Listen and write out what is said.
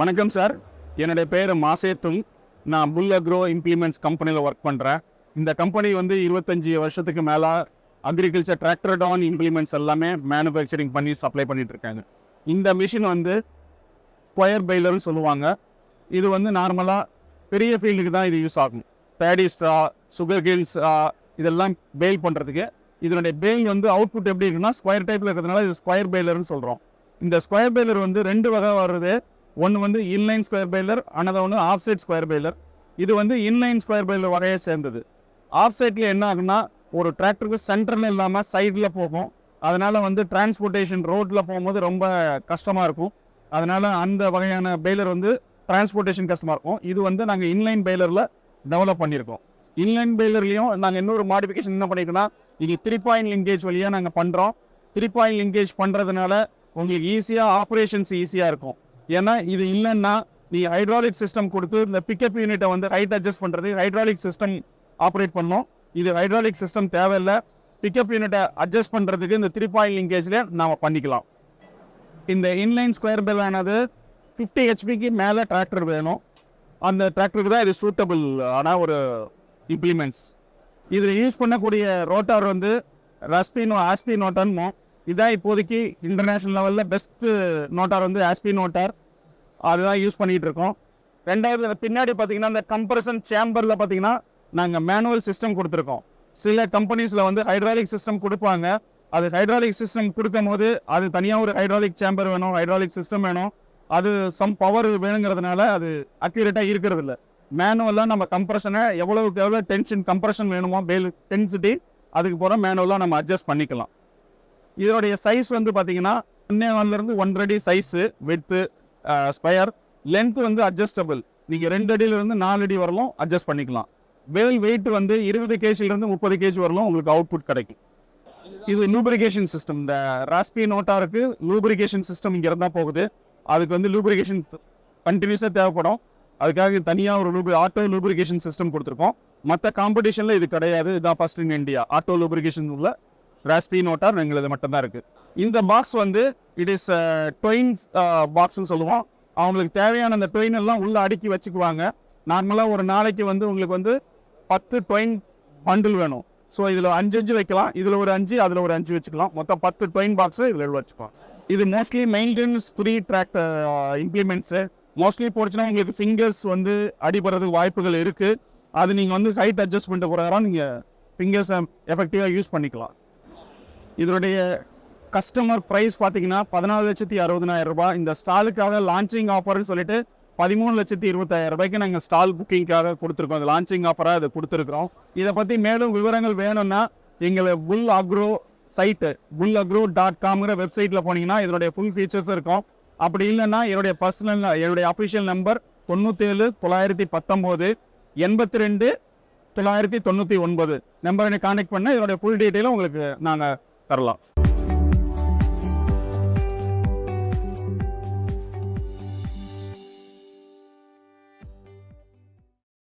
வணக்கம் சார். என்னுடைய பேர் மாசேத்துல் நான் புல் அக்ரோ இம்ப்ளிமெண்ட்ஸ் கம்பெனியில் ஒர்க் பண்ணுறேன் இந்த கம்பெனி வந்து இருபத்தஞ்சி வருஷத்துக்கு மேலே அக்ரிகல்ச்சர் டிராக்டர் டான் இம்ப்ளிமெண்ட்ஸ் எல்லாமே மேனுஃபேக்சரிங் பண்ணி சப்ளை பண்ணிகிட்ருக்காங்க இந்த மிஷின் வந்து ஸ்கொயர் பெய்லர்னு சொல்லுவாங்க. இது வந்து நார்மலாக பெரிய ஃபீல்டுக்கு தான் இது யூஸ் ஆகும். பேடி ஸ்ட்ரா சுகர் கேல்ஸ் இதெல்லாம் பெயில் பண்ணுறதுக்கு இதனுடைய பெயில் வந்து அவுட்புட் எப்படி இருக்குன்னா ஸ்கொயர் டைப்பில் இருக்கிறதுனால இது ஸ்கொயர் பெய்லர்னு சொல்கிறோம் இந்த ஸ்கொயர் பெய்லர் வந்து ரெண்டு வகை வருது. ஒன்று வந்து இன்லைன் ஸ்கொயர் பைலர் அனதர் ஒன்று ஆஃப் சைட் ஸ்கொயர் பைலர் இது வந்து இன்லைன் ஸ்கொயர் பெய்லர் வகையை சேர்ந்தது. ஆஃப் சைட்டில் என்ன ஆகுனா ஒரு டிராக்டருக்கு சென்டரில் இல்லாமல் சைடில் போகும். அதனால் வந்து டிரான்ஸ்போர்ட்டேஷன் ரோட்டில் போகும்போது ரொம்ப கஷ்டமாக இருக்கும். அதனால் அந்த வகையான பெயிலர் வந்து டிரான்ஸ்போர்ட்டேஷன் கஷ்டமாக இருக்கும். இது வந்து நாங்கள் இன்லைன் பெயிலரில் டெவலப் பண்ணியிருக்கோம். இன்லைன் பைலர்லேயும் நாங்கள் இன்னொரு மாடிஃபிகேஷன் என்ன பண்ணியிருக்கோம்னா இது த்ரீ பாயிண்ட் லிங்கேஜ் வழியாக நாங்கள் பண்ணுறோம் த்ரீ பாயிண்ட் லிங்கேஜ் பண்ணுறதுனால உங்களுக்கு ஈஸியாக ஆப்ரேஷன்ஸ் ஈஸியாக இருக்கும். ஏன்னா இது இல்லைன்னா நீ ஹைட்ராலிக் சிஸ்டம் கொடுத்து இந்த பிக்கப் யூனிட்டை வந்து ஹைட் அட்ஜஸ்ட் பண்ணுறது ஹைட்ராலிக் சிஸ்டம் ஆப்ரேட் பண்ணோம். இது ஹைட்ராலிக் சிஸ்டம் தேவையில்லை. பிக்கப் யூனிட்டை அட்ஜஸ்ட் பண்ணுறதுக்கு இந்த த்ரீ பாயிண்ட் லிங்கேஜில் நாம் பண்ணிக்கலாம். இந்த இன்லைன் ஸ்கொயர் பெல் ஆனது ஃபிஃப்டி ஹெச்பிக்கு மேலே டிராக்டர் வேணும். அந்த டிராக்டருக்கு தான் இது சூட்டபிள் ஆனால் ஒரு இம்ப்ளிமெண்ட்ஸ் இதில் யூஸ் பண்ணக்கூடிய ரோட்டார் வந்து ரஸ்பி ஆஸ்பி நோட்டார்னு இதான் இப்போதைக்கு இன்டர்நேஷ்னல் லெவலில் பெஸ்ட்டு நோட்டார் வந்து ஆஸ்பி நோட்டார் அதுதான் யூஸ் பண்ணிகிட்டு இருக்கோம் ரெண்டாயிரத்து பின்னாடி பார்த்தீங்கன்னா இந்த கம்ப்ரஷன் சேம்பரில் பார்த்தீங்கன்னா நாங்கள் மேனுவல் சிஸ்டம் கொடுத்துருக்கோம். சில கம்பெனிஸில் வந்து ஹைட்ராலிக் சிஸ்டம் கொடுப்பாங்க. அது ஹைட்ராலிக் சிஸ்டம் கொடுக்கும் போது அது தனியாக ஒரு ஹைட்ராலிக் சேம்பர் வேணும் ஹைட்ராலிக் சிஸ்டம் வேணும். அது சம் பவர் வேணுங்கிறதுனால அது அக்யூரேட்டாக இருக்கிறது இல்லை மேனுவலாக நம்ம கம்ப்ரஷனை எவ்வளோக்கு எவ்வளோ டென்ஷன் கம்ப்ரஷன் வேணுமோ பேல் டென்சிட்டி அதுக்கு போகிற மேனுவலாக நம்ம அட்ஜஸ்ட் பண்ணிக்கலாம். இதனுடைய சைஸ் வந்து பார்த்தீங்கன்னா ஒன்றே இருந்து ஒன்றரை அடி சைஸு வித்து ஸ்கொயர். லென்த் வந்து அட்ஜஸ்டபிள் நீங்கள் ரெண்டு அடியிலிருந்து நாலு அடி வரலும் அட்ஜஸ்ட் பண்ணிக்கலாம். வேல் வெயிட் வந்து இருபது கேஜிலிருந்து முப்பது கேஜி வரலும் உங்களுக்கு அவுட்புட் கிடைக்கும். இது லூப்ரிகேஷன் சிஸ்டம் இந்த ராஸ்பி நோட்டாக இருக்குது லூப்ரிகேஷன் சிஸ்டம் இங்கே இருந்தால் போகுது. அதுக்கு வந்து லூப்ரிகேஷன் கண்டினியூஸாக தேவைப்படும். அதுக்காக தனியாக ஒரு லூப்ரி ஆட்டோ லூப்ரிகேஷன் சிஸ்டம் கொடுத்துருக்கோம். மற்ற காம்படிஷனில் இது கிடையாது. இதுதான் first in India auto lubrication உள்ள ராஸ்பி நோட்டார் எங்களது மட்டும்தான் இருக்குது இந்த பாக்ஸ் வந்து இட் இஸ் டொயின் பாக்ஸ்னு சொல்லுவோம். அவங்களுக்கு தேவையான அந்த டொயின் எல்லாம் உள்ளே அடுக்கி வச்சுக்குவாங்க. நார்மலாக ஒரு நாளைக்கு வந்து உங்களுக்கு வந்து பத்து டொயின் பண்டில் வேணும். ஸோ இதில் அஞ்சு அஞ்சு வைக்கலாம். இதில் ஒரு அஞ்சு அதில் ஒரு அஞ்சு வச்சுக்கலாம். மொத்தம் பத்து டொயின் பாக்ஸு இதில் வச்சுக்கலாம். இது mostly maintenance free track implements mostly போச்சுன்னா உங்களுக்கு ஃபிங்கர்ஸ் வந்து அடிபடுறதுக்கு வாய்ப்புகள் இருக்குது அது நீங்கள் வந்து ஹைட் அட்ஜஸ்ட் பண்ணிட்டு நீங்கள் ஃபிங்கர்ஸை எஃபெக்டிவாக யூஸ் பண்ணிக்கலாம். இதனுடைய கஸ்டமர் ப்ரைஸ் பார்த்தீங்கன்னா பதினாலு லட்சத்தி அறுபதனாயிரம் ரூபாய். இந்த ஸ்டாலுக்காக லான்ச்சிங் ஆஃபர்னு சொல்லிட்டு பதிமூணு லட்சத்தி இருபத்தாயிரம் ரூபாய்க்கு நாங்கள் ஸ்டால் புக்கிங்காக கொடுத்துருக்கோம். அது லான்ச்சிங் ஆஃபராக அதை கொடுத்துருக்குறோம். இதை பற்றி மேலும் விவரங்கள் வேணும்னா எங்களை full agro site full agro dot காம்ங்கிற வெப்சைட்டில் போனீங்கன்னா இதனுடைய ஃபுல் ஃபீச்சர்ஸ் இருக்கும். அப்படி இல்லைன்னா என்னுடைய பர்சனல் என்னுடைய அஃபிஷியல் நம்பர் தொண்ணூற்றேழு தொள்ளாயிரத்தி பத்தொம்போது எண்பத்தி ரெண்டு தொள்ளாயிரத்தி தொண்ணூற்றி ஒன்பது. நம்பரை கான்டாக்ட் பண்ணால் இதனுடைய ஃபுல் டீட்டெயிலும் உங்களுக்கு நாங்கள் தரலாம்.